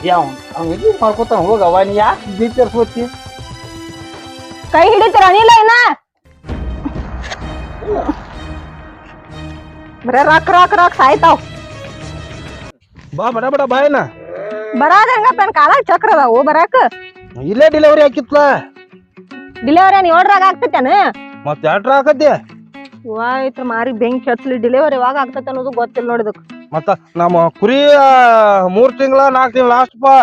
S1: ಯಾವ ಅವ್ನ ಎಲ್ಲಿ ಮಾಡ್ಕೊತಾನ? ಹೋಗ ಅವ ನೀ ಯಾಕೆ ಬೀಚರ್ಸ್ಕೋತಿ
S2: ಕೈ ಹಿಡಿತೀರ? ಅನಿಲ ಏನ ಬರೇ ರೊಕ್ಕ ರೊಕ್ಕ ರಾಕ್ ಸಾಯ್ತಾವ್.
S4: ಬಾ ಬಡ ಬಡ ಬಾಯನ
S2: ಬರಾದಂಗ ನನ್ ಕಾಲಾಗ ಚಕ್ರ ಅದಾವು ಬರಾಕ?
S4: ಇಲ್ಲೇ ಡೆಲಿವರಿ ಹಾಕಿತ್ಲ
S2: ಡಿಲಿವರಿ ಏನ್ ಏಳ್ರಾಗ ಆಗ್ತೈತೇನ?
S4: ಮತ್ತೆ ಎಟ್ರ ಹಾಕತ್ತೆ
S2: ಆಯ್ತು ಮಾರಿ ಬೆಂಕಿ ಹಚ್ಚಲಿ ಡೆಲಿವರಿ ಯಾವಾಗ ಆಗ್ತೈತೆ ಅನ್ನೋದು ಗೊತ್ತಿಲ್ಲ ನೋಡಿದಕ್
S4: ಮತ್ತ ನಮ್ಮ ಕುರಿ ಆ, ಮೂರ್ ತಿಂಗಳ ನಾಲ್ಕು ತಿಂಗಳ ಲಾಸ್ಟ್ ಪಾ.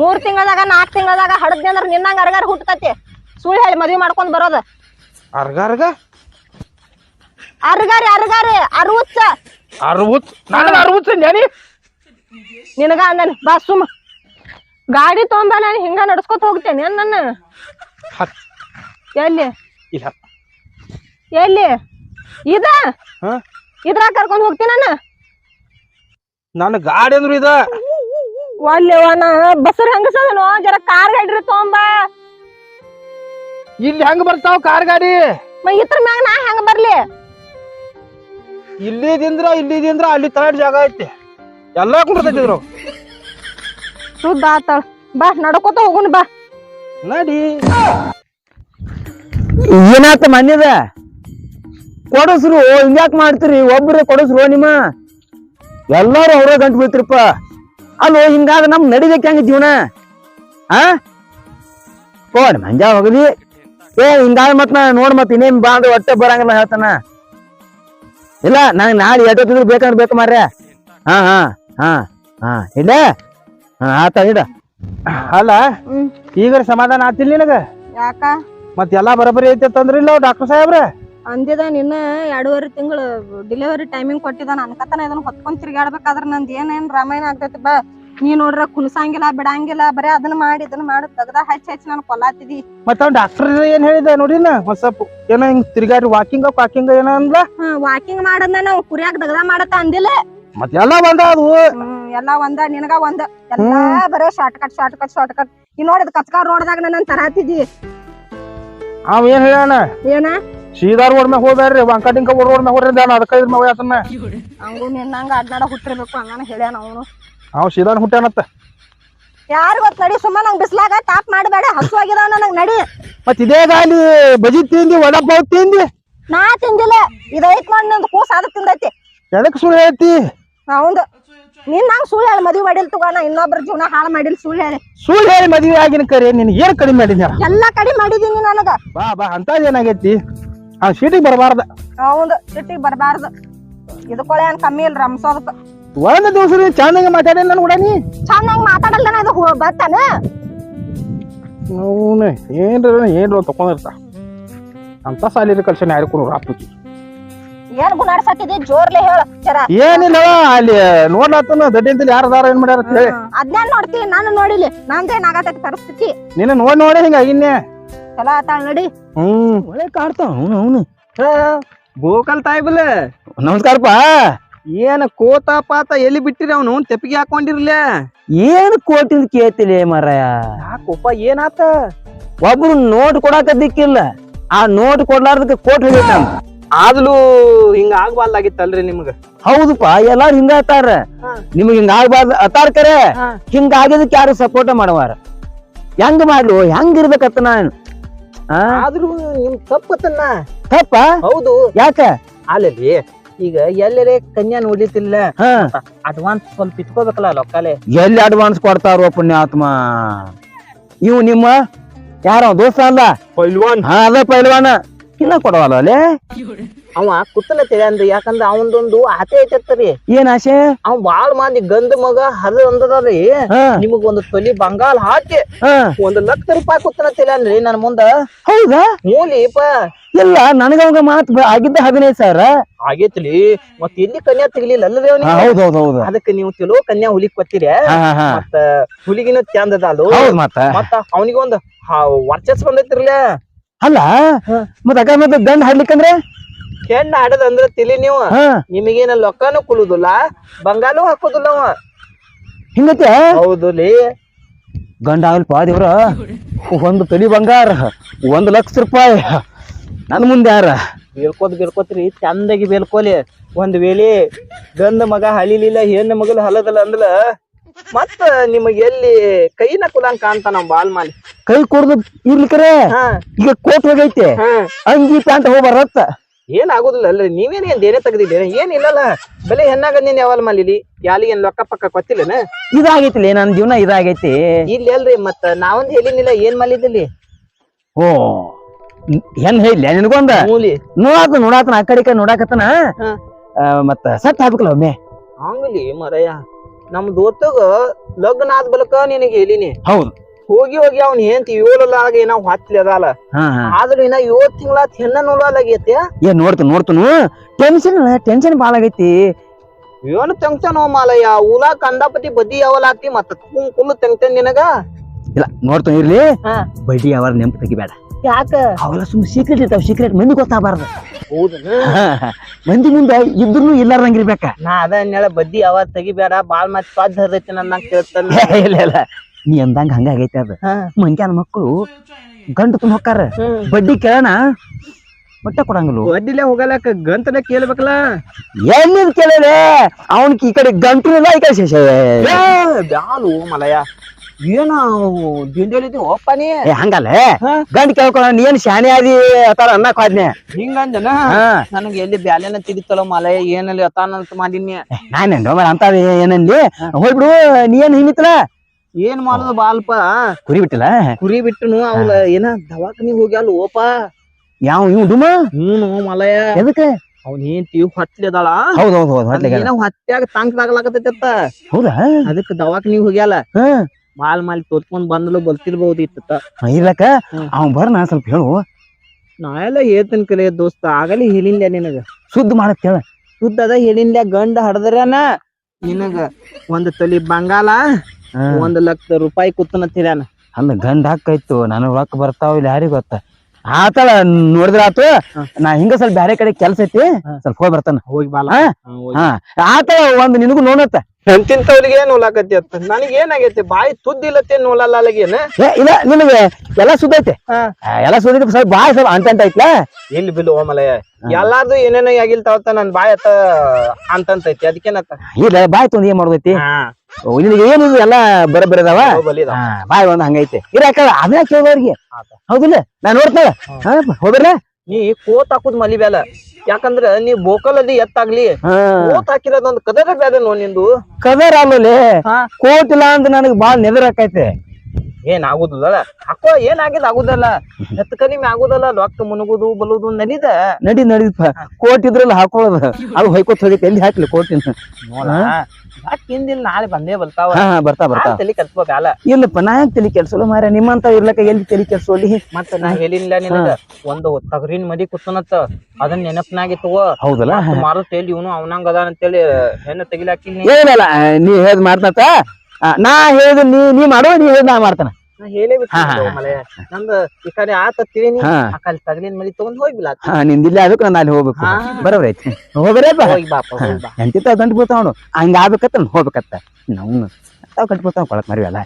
S2: ಮೂರ್ ತಿಂಗಳದಾಗ ನಾಲ್ಕ್ ತಿಂಗಳದಾಗ ಹಡದ್ನಿ ಅಂದ್ರ ನಿನ್ನಂಗ ಅರ್ಗಾರ ಹುಟ್ಟತತಿ ಸುಳ್ಳು ಹೇಳಿ ಮದ್ವಿ ಮಾಡ್ಕೊಂಡ್ ಬರೋದ.
S4: ಅರ್ಗಾರ್ಗ?
S2: ಅರ್ಗಾರಿ ಅರ್ಗಾರಿ ಅರ್ವುಚ್ಚ
S4: ಅರವತ್ ನಾನು ಅರವತ್ ಜ್ಞಾನಿ
S2: ನಿನಗ ಅಂದನ ಬಾ ಸುಮ್ಮ. ಗಾಡಿ ತೊಂಬ ನಾನು ಹಿಂಗ ನಡ್ಸ್ಕೊತ ಹೋಗ್ತೇನೆ ನನ್ನ. ಎಲ್ಲಿ?
S4: ಇಲ್ಲ
S2: ಎಲ್ಲಿ? ಇದ?
S4: ಹಾ?
S2: ಇದ್ರಾಗ ಕರ್ಕೊಂಡ್ ಹೋಗ್ತೀನಿ ನಾನು
S4: ನನ್ನ ಗಾಡಿ ಅಂದ್ರು ಇದ.
S2: ಒಲ್ಲೆ ಅವನ ಬಸರ್ ಹೆಂಗಸದನು ಜರ ಕಾರ್ ಗಾಡಿ ತೊಂಬ
S4: ಇಲ್ಲಿ ಹೆಂಗ್ ಬರ್ತಾವ ಕಾರ್ ಗಾಡಿ?
S2: ಮ ಇತ್ರ ಮ್ಯಾಗ ನಾ ಹೆಂಗ ಬರ್ಲಿ?
S4: ಇಲ್ಲಿದಿಂದ್ರ ಇಲ್ಲಿದಿಂದ್ರ ಅಲ್ಲಿ ತರ ಜಾಗ ಐತಿ. ಎಲ್ಲಾ ಕುಂಡ್ರತೈತಿದ್ರು
S2: ಶುದ್ಧ ಆತಾಳ ಬಾ ನಡ್ಕೋತ ಹೋಗುನ್ ಬಾ.
S4: ನಡಿ.
S5: ಏನಾತ ಮನ್ಯದ ಕೊಡಸ್ರು ಹಿಂಗ್ಯಾಕ್ ಮಾಡ್ತೀರಿ? ಒಬ್ರು ಕೊಡಸ್ರು ನಿಮ್ಮ? ಎಲ್ಲಾರು ಅವ್ರ ಗಂಟು ಬೀಳ್ತಿರಪ್ಪ. ಅಲ್ಲೋ ಹಿಂಗಾದ ನಮ್ ನಡಿಬೇಕ ಹೆಂಗ ಜೀವನ? ಆ? ಕೋಡ್ ಮಂಜಾ ಹೋಗಲಿ. ಏ ಹಿಂಗಾದ ಮತ್ ನಾ ನೋಡ್ ಮತ್ ಇನ್ನೇನ್ ಬಾ ಅಂದ್ರೆ ಹೊಟ್ಟೆ ಬರಂಗಿಲ್ಲ ಹೇಳ್ತಾನ. ಇಲ್ಲ ನಂಗೆ ನಾಳೆ ಎಷ್ಟೊತ್ತಿದ್ರು ಬೇಕಂದ್ರೆ ಬೇಕು ಮಾರ್ರೆ. ಹಾ ಹಾ. ಹಾ ಹಾ ಇಲ್ಲ ಹಾ ಆತ ಇಡ
S4: ಅಲ್ಲ
S2: ಹ್ಮ್.
S4: ಈಗ ಸಮಾಧಾನ ಆತಿಲ್ಲ ನಿನಗ?
S2: ಯಾಕ?
S4: ಮತ್ ಎಲ್ಲಾ ಬರಬರಿ ಐತೆ ತಂದ್ರಿಲ್ಲ ಡಾಕ್ಟರ್ ಸಾಹೇಬ್ರ?
S2: ಅಂದಿದ ನಿನ್ನ ಎರಡೂವರೆ ತಿಂಗಳು ಡೆಲಿವರಿ ಟೈಮಿಂಗ್ ಕೊಟ್ಟಿದ್ದ ಅನ್ಕತನ ಇದನ್ನ ಹೊತ್ಕೊಂಡ್ ತಿರ್ಗಾಡ್ಬೇಕಾದ್ರ ನಂದ್ ಏನೇನ್ ರಾಮಾಯಣ ಆಗ್ತೈತಿ ಬಾ. ನೀ ನೋಡ್ರ ಕುಣಸಂಗಿಲ್ಲ ಬಿಡಂಗಿಲ್ಲ ಬರೇ ಅದನ್ನ ಮಾಡಿ ಇದನ್ನ ಮಾಡಿ ತೆಗ್ದ ಹಚ್ಚಿ ಹಚ್ಚಿ ನಾನು ಕೊಲ್ಲಾತಿದಿ
S4: ಮತ್ತ ಡಾಕ್ಟರ್ ಏನ್ ಹೇಳಿದ ನೋಡಿನ? ನಾ ಸ್ವಲ್ಪ ಏನೋ ಹಿಂಗ್ ತಿರ್ಗಾಡಿ ವಾಕಿಂಗ್ ವಾಕಿಂಗ್ ಏನೋ ಅಂದ್ಲ?
S2: ವಾಕಿಂಗ್ ಮಾಡದ್ನ ನಾವು ಕುರಿಯಾಗ ದಗದ ಮಾಡತ್ತ ಅಂದಿಲ್ಲ.
S4: ಮತ್ ಎಲ್ಲಾ ಒಂದ ಅದು?
S2: ಹ್ಮ್ ಎಲ್ಲಾ ಒಂದ ನಿನಗ ಒಂದ. ಎಲ್ಲಾ ಬರೇ short cut short cut short cut ಈ ನೋಡಿದ ಕಚ್ಕಾ ರೋಡ್ದಾಗ ನನ್ನ ತರಾತಿದ್ದಿ
S4: ಅವ ಏನ್ ಹೇಳ್ಯಾನ?
S2: ಏನ?
S4: ಸೀದಾ ರೋಡ್ ಮ್ಯಾಗ ಹೋಗ್ಬೇಡ್ರಿ ವಂಕಟಿಂಕ ರೋಡ್ ಮ್ಯಾಗ ಹೋಗ್ರಿ ಅದಕ್ಕೆ ಅದಕ್ಕ ಇದ್ರ ಮ್ಯಾಗ ಯಾತನ್ನ
S2: ಹಂಗು ನಿನ್ನಂಗ ಅಡ್ನಾಡ ಹುಟ್ಟಿರ್ಬೇಕು ಹಂಗಾನ ಹೇಳ್ಯಾನ ಅವನು.
S4: ಅವ್ ಹುಟ್ಟ್ಯಾನ ಹುಟ್ಟ್ಯಾನತ್ತ
S2: ಯಾರು ಗೊತ್ತ ನಡಿ ಸುಮ್ಮ ನಂಗ್ ಬಿಸ್ಲಾಗ ತಾಪ್ ಮಾಡಬೇಡ ಹಸು ಆಗಿದಾವ ನನಗೆ ನಡಿ.
S4: ಮತ್ ಇದೇ ಗಾಲಿ ಬಜಿ ತಿಂದಿ ವಡಪಾವ್ ತಿಂದಿ?
S2: ನಾ ತಿಂದಿಲ್ಲ ಇದೈತ್ ಮಾಡಿ ನಂದು ಕೂಸ ಅದ ತಿಂದೈತಿ.
S4: ಎದಕ್ ಸುಳ್ಳು ಹೇಳ್ತಿ?
S2: ಅವಂದು ನೀನ್ ನಂಗ್ ಸುಳ್ಳು ಹೇಳಿ ಮದ್ವಿ ಮಾಡಿಲ್ ತಗೋ ನಾ ಇನ್ನೊಬ್ರ ಜೀವನ ಹಾಳು ಮಾಡಿಲ್ ಸುಳ್ಳು ಹೇಳಿ.
S4: ಸುಳ್ಳು ಹೇಳಿ ಮದ್ವೆ ಆಗಿನ ಕರೆ ನಿನ್ ಏನ್ ಕಡಿಮೆ ಮಾಡಿದ್ಯ?
S2: ಎಲ್ಲ ಕಡಿಮೆ ಮಾಡಿದೀನಿ ನನಗ.
S4: ಬಾ ಬಾ ಅಂತದ್ ಏನಾಗೈತಿ? ಆ ಸೀಟಿಗೆ ಬರಬಾರ್ದ.
S2: ಅವಂದು ಸಿಟ್ಟಿಗೆ ಬರಬಾರ್ದು. ಇದಕ್ಕೊಳೆ ಏನ್ ಕಮ್ಮಿ ಇಲ್ಲ ರಂಸೋದಕ್ಕ
S4: ಒಂದ್ ದಿವಸ ನೀ ಚಂದಂಗ ಮಾತಾಡಿ ನನ್ ಕೂಡ ನೀ?
S2: ಚಂದಂಗ್ ಮಾತಾಡಲ್ಲ ಇದು ಹೋ- ಬರ್ತಾನ?
S4: ಅವನು ಏನ್ರ ಏನ್ರ ತಕೊಂಡಿರ್ತ ಅಂತ ಸಾಲಿರ ಕಲ್ಸನ ಯಾರು ಕೊಡೋರು
S2: ಏನ್ ಗುಣಾಡ್ಸತ್ತಿದಿ ಜೋರ್ಲೆ ಹೇಳ
S4: ಏನಿಲ್ಲ ಅಲ್ಲಿ ನೋಡ್ಲಾತನ ದಡ್ಡಿಂತಲ್ಲಿ ಯಾರು ದಾರ ಏನ್ ಮಾಡ್ಯಾರ ಅಂತ ಹೇಳಿ.
S2: ಅದ್ನೇನ್ ನೋಡ್ತಿ? ನಾನು ನೋಡಿಲಿ. ನಂದೇನ್ ಆಗತೈತಿ ಪರಿಸ್ಥಿತಿ.
S4: ನಿನ್ನ ನೋಡ್ ನೋಡಿ ಹಿಂಗ ಇನ್ನೇ
S2: ಚಲೋ ಆತಾಳ ನಡಿ.
S4: ಹ್ಮ್.
S5: ಒಳ್ಳೆ ಕಾಡ್ತಾವ ಅವನು ಅವನು.
S3: ಗೋಕಲ್ ತಾಯಿಬಲ
S5: ನಮಸ್ಕಾರಪ್ಪ.
S3: ಏನ ಕೋತ ಪಾತ ಎಲ್ಲಿ ಬಿಟ್ಟಿರಿ ಅವನು? ತೆಪ್ಪಿಗೆ ಹಾಕೊಂಡಿರ್ಲೆ.
S5: ಏನ್ ಕೋಟಿಂದ ಮಾರ್ಯಾ?
S3: ಆ ಯಾಕೋಪ ಏನಾತ?
S5: ಒಬ್ರು ನೋಟ್ ಕೊಡಾಕ ದಿಕ್ಕಿಲ್ಲ ಆ ನೋಟ್ ಕೊಡ್ಲಾರ್ದಕ್ಕೆ ಕೋಟ್ ಹೋಗೈತ
S3: ಆದ್ಲೂ ಹಿಂಗ ಆಗ್ಬಾರ್ದಾಗಿತ್ತಲ್ರಿ ನಿಮ್ಗ?
S5: ಹೌದಪ್ಪ ಎಲ್ಲಾರು ಹಿಂಗ ಅತಾರ ನಿಮ್ಗೆ ಹಿಂಗ ಆಗ್ಬಾರ್ದು ಅತ್ತಾರ ಕರೆ. ಹಿಂಗ ಆಗಿದಕ್ಕೆ ಯಾರು ಸಪೋರ್ಟ್ ಮಾಡುವಾರ? ಹೆಂಗ್ ಮಾಡ್ಲು? ಹೆಂಗ್ ಇರ್ಬೇಕತ್ತ ನಾನು?
S3: ಆದ್ರೂ ನಿಮ್ ತಪ್ಪತ್ತನ್ನ?
S5: ತಪ್ಪ?
S3: ಹೌದು.
S5: ಯಾಕ?
S3: ಅಲ್ಲಲ್ಲಿ ಈಗ ಎಲ್ಲರೇ ಕನ್ಯಾ ನೋಡ್ಲಿತ್ತಿಲ್ಲ.
S5: ಹ.
S3: ಅಡ್ವಾನ್ಸ್ ಸ್ವಲ್ಪ ಇಟ್ಕೋಬೇಕಲ್ಲ ಲೊಕ್ಕಾಲೆ
S5: ಎಲ್ಲಿ ಅಡ್ವಾನ್ಸ್ ಕೊಡ್ತಾರೋ ಪುಣ್ಯಾತ್ಮ? ಇವು ನಿಮ್ಮ? ಯಾರ ದೋಸ್ತ ಅಲ್ಲ?
S3: ಪೈಲ್ವಾನ್.
S5: ಹಾ ಅದ ಪೈಲ್ವಾನ. ಇನ್ನ ಕೊಡವಲ್ಲ
S3: ಅವ ಕುತ್ತಲ ತಿಳಿಯನ್ರಿ ಯಾಕಂದ್ರ ಅವಂದೊಂದು ಆತೆ ಐತತ್ತರಿ.
S5: ಏನ್ ಆಸೆ?
S3: ಅವ್ ಬಾಳ್ ಮಂದಿ ಗಂದ ಮಗ ಹದ ಅಂದದ್ರಿ.
S5: ಹ.
S3: ನಿಮಗ್ ಒಂದು ತೊಲಿ ಬಂಗಾಲ್ ಹಾಕಿ
S5: ಹ.
S3: ಒಂದ್ ಲಕ್ಷ ರೂಪಾಯಿ ಕುತ್ತಲ ತಿಳಿಯನ್ರಿ ನನ್ ಮುಂದ.
S5: ಹೌದಾ?
S3: ಮೂಲಿಪ
S5: ಇಲ್ಲ ನನಗವಾಗ ಮಾತ್ ಬ- ಆಗಿದ್ದ ಹದಿನೈದು ಸಾವಿರ.
S3: ಆಗೇತ್ಲಿ ಮತ್ ಎಲ್ಲಿ ಕನ್ಯಾ ತೆಗಿಲಿಲ್ಲ ಅಲ್ಲರಿ
S5: ಹಾ,
S3: ಅವ್ನಿಗೆ
S5: ಹೌದ್ ಹೌದ್ ಹೌದು.
S3: ಅದಕ್ಕೆ ನೀವು ಚಲೋ ಕನ್ಯಾ ಹುಲಿಗ್ ಕೊತ್ತಿರಿ.
S5: ಹಾ ಹಾ ಹಾ.
S3: ಮತ್ತ ಹುಲಿಗಿನ ಚಂದದ ಅದು.
S5: ಹೌದ್ ಮತ್ತ.
S3: ಮತ್ತ ಅವನಿಗೊಂದು ವರ್ಚಸ್ ಬಂದೈತಿರ್ಲ
S5: ಅಲ್ಲ? ಮತ್ತ ಅಕ್ಕ ಮತ್ತೆ ದಂಡ ಹಾಡ್ಲಿಕ್ಕಂದ್ರೆ?
S3: ಹೆಣ್ಣ ಆಡದ ಅಂದ್ರ ತಿಳಿ ನೀವು.
S5: ಹಾ.
S3: ನಿಮಗೇನ ಲೊಕ್ಕನು ಕುಳುದಿಲ್ಲ ಬಂಗಾಲು ಹಾಕುದಿಲ್ಲ ಅವ.
S5: ಹಿಂಗತ್ತೆ
S3: ಹೌದು ಲೇ.
S5: ಗಂಡ ಪಾ ದೇವ್ರ ಒಂದು ತಲಿ ಬಂಗಾರ ಒಂದ್ ಲಕ್ಷ ರೂಪಾಯಿ. ನನ್ ಮುಂದೆ ಯಾರ?
S3: ಬೇಳ್ಕೋದ್ ಬೇಳ್ಕೋತ್ರಿ ಚಂದಾಗಿ ಬೇಳ್ಕೋಲಿ. ಒಂದ್ ವೇಳೆ ಗಂಡ ಮಗ ಹಳಿಲಿಲ್ಲ ಹೆಣ್ಣು ಮಗಲು ಹಲದಲ್ಲ ಅಂದ್ಲ ಮತ್ತ ನಿಮಗ್ ಎಲ್ಲಿ ಕೈನ ಕುಲಂಗ್ ಕಾಣ್ತಾನ ನಮ್ ಬಾಲ್ ಮಾಲಿ
S5: ಕೈ ಕುಡ್ದು ಇರ್ಲಿಕ್ಕರೆ
S3: ಹಾ.
S5: ಈಗ ಕೋಟ್ ಹೋಗೈತೆ
S3: ಹಾ.
S5: ಅಂಗಿ ಪ್ಯಾಂಟ್ ಹೋಗ
S3: ಏನ್ ಆಗುದಿಲ್ಲ ಅಲ್ರಿ ನೀವೇನ್ ಏನ್ ದೇನೆ ತೆಗ್ದಿದ್ದೀರ? ಏನ್ ಇಲ್ಲಲ್ಲ ಬೆಲೆ ಹೆಣ್ಣಾಗ ನೀನ್ ಯಾವಲ್ ಮಾಲಿಲಿ ಯಾಲಿಗೆ ಏನ್ ಲೊಕ್ಕ ಪಕ್ಕ ಗೊತ್ತಿಲ್ಲನ
S5: ಇದಾಗೈತಿಲ್ಲ ನನ್ನ ಜೀವನ ಇದಾಗೈತಿ.
S3: ಇಲ್ಲಿ ಅಲ್ರಿ ಮತ್ತ ನಾವೊಂದ್ ಹೇಳಿನಿಲ್ಲ ಏನ್ ಮಾಲಿದಲ್ಲಿ
S5: ಓ ಹೆಣ್ ಹೇಳಿ ನಿನಗೊಂದ
S3: ಮೂಲಿ.
S5: ನೋಡಾತ ನೋಡಾತನ ಆ ಕಡೆ ಈ ಕಡೆ ನೋಡಾಕತ್ತನ?
S3: ಹಾ.
S5: ಆ, ಮತ್ತ ಸಟ್ ಹಾಕ್ಬೇಕಲ್ಲ ಒಮ್ಮೆ?
S3: ಹಂಗಲಿ ಮರಯ್ಯ. ನಮ್ ದೋತಗ ಲಗ್ನ ಆದ ಬಲಕ ನಿನಗೆ ಹೇಳಿನಿ.
S5: ಹೌದು.
S3: ಹೋಗಿ ಹೋಗಿ ಅವ್ನ ಹೆಂಡತಿ ಏಳಲಾಗ ಏನೋ ಹತ್ಲಿ ಅದಲ್ಲ ಆದ್ರೂ ಇನ್ನ ಏಳ್ ತಿಂಗಳ ಹೆಣ್ಣ ನೋಡಲಾಗೈತಿ
S5: ಏನ್ ನೋಡ್ತು ನೋಡ್ತನು ಟೆನ್ಷನ್ ಟೆನ್ಷನ್ ಬಾಳ ಆಗೈತಿ.
S3: ಏನು ತೆಂಗ್ತಾನೋ ಮಾಲಯ್ಯ? ಕಂದಾಪತಿ ಬದಿ ಹಾಕ್ತಿ ಮತ್ತ ಕುಲ್ ತೆಂಗ್ತೇನೆ ನಿನಗ?
S5: ಇಲ್ಲ ನೋಡ್ತಾನ ಇರ್ಲಿ. ಬಡ್ಡಿ ಅವರ ನೆಂಪು ತೆಗಿಬೇಡ.
S3: ಯಾಕ?
S5: ಅವೆಲ್ಲ ಸುಮ್ ಸೀಕ್ರೆಟ್ ಇರ್ತಾವ ಸೀಕ್ರೆಟ್ ಮಂದಿ ಗೊತ್ತಾಗಬಾರ್ದು.
S3: ಹೌದನ
S5: ಮಂದಿ ಮುಂದೆ ಇದ್ರು ಇರ್ಬೇಕ
S3: ನಾ ಅದನ್ನೆಲ್ಲ ಬದ್ದಿ ಅವಾಗ ತೆಗಿಬೇಡ ಬಾಳ್ ಮತ್ ಸ್ವಾದ್ ಹರ್ದೈತಿ ನನ್ನ ಕೇಳ್ತಾನ <laughs>
S5: ಇಲ್ಲ ಇಲ್ಲ. ನೀ ಅಂದಂಗ ಹಂಗಾಗೈತೆ ಅದು. ಮಂಕ್ಯಾನ ಮಕ್ಕಳು ಗಂಟು ತುಂಬ ಹೊಕ್ಕಾರ. ಬಡ್ಡಿ ಕೇಳೋಣ ಬಟ್ಟೆ ಕೊಡಂಗಿಲ್ಲ
S3: ಬಡ್ಡಿಲೇ ಹೋಗಲಕ್ಕ ಗಂಟನ ಕೇಳ್ಬೇಕಲ್ಲ?
S5: ಎಲ್ಲಿದ್ ಕೇಳಲೆ ಅವನ್ ಈ ಕಡೆ ಗಂಟು ಇಲ್ಲ ಈ ಕಡೆ ಶೇಷ.
S3: ಬ್ಯಾಲು ಮಲಯ. ಏನ ದಿಂಡಲಿದ್ದು ಒಪ್ಪ ನೀ
S5: ಏ ಹಂಗಲ್ಲ. ಗಂಡ ಕೇಳ್ಕೊಳ ನೀ ಏನ್ ಶಾನೆ ಆದಿ ಅತಾರ ಅನ್ನಕ್ ಹೋದ್ನೆ.
S3: ಹಿಂಗಂದನ? ನನಗೆ ಎಲ್ಲಿ ಬ್ಯಾಲೆನ ತಿಗಿತಲ್ಲ ಮಲಯ ಏನಲ್ಲಿ ಅತಾನಂತ ಮಾಡಿನಿ
S5: ನಾನೇನು ಅಂತ ಏನಂದಿ? ಹೋಗ್ಬಿಡು ನೀ ಏನ್
S3: ಏನ್ ಮಾಡೋದು ಬಾಲ್ಪ?
S5: ಕುರಿ ಬಿಟ್ಟಿಲ್ಲ?
S3: ಕುರಿ ಬಿಟ್ಟನು ಅವ್ಲ. ಏನ ದವಾಖಾನಿಗ್ ಹೋಗ್ಯಾಲ ಓಪ?
S5: ಯಾವ ಇವ್ ಡುಮ?
S3: ಹ್ಞೂ ಮಲಯ.
S5: ಎದಕ್ಕೆ?
S3: ಅವ್ನ ಹೆಂಡತಿ ಹೊಟ್ಲಿ ಅದಾಳ
S5: ಹೌದ್ ಹೌದ್ ಹೌದ್ ಹೊಟ್ಲಿಗೆ
S3: ಏನೋ ಹೊಟ್ಯಾಗ ತಂಕ್ ತಾಗ್ಲಾಕತ್ತೈತ
S5: ಹೌದಾ?
S3: ಅದಕ್ಕೆ ದವಾಖಾನಿ ಹೋಗ್ಯಾಲ.
S5: ಹ್ಮ್
S3: ಮಾಲ್ ಮಾಲ್ ತೋರ್ಸ್ಕೊಂಡ್ ಬಂದ್ಲು ಬರ್ತಿರ್ಬಹುದಿತ್ತ
S5: ಇರ್ಲಕ್ಕ
S3: ಅವ್
S5: ಅವ್ ನಾ ಸ್ವಲ್ಪ ಹೇಳು.
S3: ನಾ ಎಲ್ಲ ಹೇಳ್ತೇನೆ ಕಲೆ ದೋಸ್ತ ಆಗಲಿ ಹೇಳಿಂದ್ಯಾ ನಿನಗ.
S5: ಸುದ್ದ ಮಾಡ ಹೇಳ
S3: ಸುದ್ದ ಅದ ಹೇಳಿಂದ ಗಂಡ ಹಡದ್ರನ ನಿನಗ ಒಂದ್ ತಲಿ ಬಂಗಾಲ ಒಂದ್ ಲಕ್ಷ ರೂಪಾಯಿ ಕುತ್ತನ ಹೇಳ್ಯಾನ
S5: ಅಂದ ಗಂಡ ಹಾಕೈತು ನನ್ ರೊಕ್ಕ ಬರ್ತಾವ ಇಲ್ಲ ಯಾರಿಗ ಗೊತ್ತ? ಆತಳ ನೋಡಿದ್ರ ಆತು. ನಾ ಹಿಂಗ ಸ್ವಲ್ಪ ಬ್ಯಾರೆ ಕಡೆ ಕೆಲ್ಸ ಐತಿ. ಸ್ವಲ್ಪ ಹೋಗಿ ಬರ್ತಾನ.
S3: ಹೋಗಿ ಬಾಲ.
S5: ಆತಳ ಒಂದ್ ನಿನಗೂ ನೋಡತ್ತ
S3: ಎಂತಿಂತವ್ರಿಗೆ ಏನ್ ನೋಲಾಕತಿ ಅತ್ತ? ನನಗೆ ಏನಾಗೈತಿ? ಬಾಯಿ ತುದ್ದಿಲ್ಲತ್ತೆ ನೋಲಲ್ಲಾಗೇನ
S5: ಏ ಇಲ್ಲ ನಿಮಗೆ ಎಲ್ಲ ಸುದ್ದ ಐತೆ
S3: ಹಾ.
S5: ಆ, ಎಲ್ಲ ಸುದ್ದ ಸ್ವಲ್ಪ ಬಾಳ ಸ್ವಲ್ಪ ಅಂತಂತ ಐತ್ಲ?
S3: ಇಲ್ಲಿ ಬಿಲ್ ಓಮಲಯ ಎಲ್ಲಾರ್ದು ಏನೇನೋ ಆಗಿಲ್ತಾವತ್ತ ನನ್ ಬಾಯಿ ಅತ್ತ ಅಂತಂತೈತಿ ಅದಕ್ಕೇನತ್ತ?
S5: ಇಲ್ಲ ಬಾಯ್ ತೊಂದ್ ಏನ್ ಮಾಡೋದೈತಿ ಓ, ನಿನಗೆ ಏನು ಇದು ಎಲ್ಲ ಬೇರೆ ಬೇರೆ
S3: ಬಲಿದ
S5: ಬಾಯ್ ಒಂದ್ ಹಂಗೈತೆ ಇರಾಕ ಅದನ್ನ ಕೇಳೋರಿಗೆ ಹೌದಿಲ್ಲ ನಾ ನೋಡ್ತಾಳ ಹೋದ್ರ
S3: ನೀ ಕೋತ್ ಹಾಕುದ್ ಮಲಿ ಬ್ಯಾಲ ಯಾಕಂದ್ರ ನೀ ಬೋಕಲ್ ಅದಿ ಎತ್ತಾಗ್ಲಿ ಕೋತ್ ಹಾಕಿರೋದೊಂದ್ ಕದರ ಬ್ಯಾದ ನೋ ನಿಂದು.
S5: ಕದರ್ ಅಲ್ಲೇ ಇಲ್ಲ ಅಂತ ನನಗ್ ಬಾಳ ನೆದರಾಕೈತೆ
S3: ಏನ್ ಆಗುದಿಲ್ಲ ಅಕ್ಕ ಏನ್ ಆಗಿದ್ ಆಗುದಲ್ಲ? ಎತ್ತ ಕಡಿಮೆ ಆಗುದಲ್ಲ? ರೊಕ್ಕ ಮುನುಗುದು ಬಲುದು ನಡೀದ?
S5: ನಡಿ ನಡಿಪ ಕೋಟ್ ಇದ್ರಲ್ಲ ಹಾಕೊಳ್ಳೋದು ಅದು ಹೊಯ್ಕೋತ ಎಲ್ಲಿ ಹಾಕ್ಲಿ ಕೋಟಿನ.
S3: ಯಾಕೆ ಹಿಂದಿಲ್ ನಾಳೆ ಬಂದೇ ಬರ್ತಾವ?
S5: ಬರ್ತಾ ಬರ್ತಾ.
S3: ತಲಿ ಕಟ್ಬೇಕಲ್ಲ
S5: ಇಲ್ಲಪ್ಪ ನಾ ಯಾಕೆ ತಲೆ ಕೆಲ್ಸಲ್ಲ ಮಾರ ನಿಮ್ಮಂತ ಇರ್ಲಕ್ಕ ಎಲ್ಲಿ ತಲೆ ಕೆಲ್ಸೋಲಿ
S3: ಮತ್ತ ನಾ ಹೇಳಿಲ್ಲ ನಿನಗ. ಒಂದು ತಗರಿನ್ ಮದಿ ಕುತ್ತನತ್ತ. ಅದನ್ನ ನೆನಪನಾಗಿ ತಗೋ.
S5: ಹೌದಲ್ಲ?
S3: ಮಾರು ಎಲ್ಲಿ ಇವನು ಅವನಂಗ ಅದಾನ ಅಂತೇಳಿ ಹೆಣ್ಣು ತೆಗಿಲಾಕಿಲ್ ನೀ
S5: ಏನಿಲ್ಲ ನೀ ಹೇಳ್ ಮಾಡ್ತಾತ ಆ, ನಾ ಹೇಳಿದ ನೀ ನೀ ಮಾಡೋ ನೀ ಹೇಳಿದ ನಾ ಮಾಡ್ತಾನ. ನಿಂದಿಲ್ಲ ಅದಕ್ಕೆ ನಾನು ಅಲ್ಲಿ ಹೋಗ್ಬೇಕು. ಬರೋಬ್ರ ಐತಿ ಹೋಗ್ಬರೇಪ್ಪ
S3: ಹೋಗಿ ಬಾಪ ಹೋಗಿ ಬಾ.
S5: ಎಂತಿತ್ತ ಗಂಟು ಬೀಳ್ತಾವ ನೋಡು. ಹಂಗ ಆಗ್ಬೇಕತ್ತ ಹೋಗ್ಬೇಕತ್ತ ನಾವು ತಾವ್ ಕಟ್ಬಿಡ್ತಾವ ಕೊಳಕ್ ಮರಿವಲ್ಲ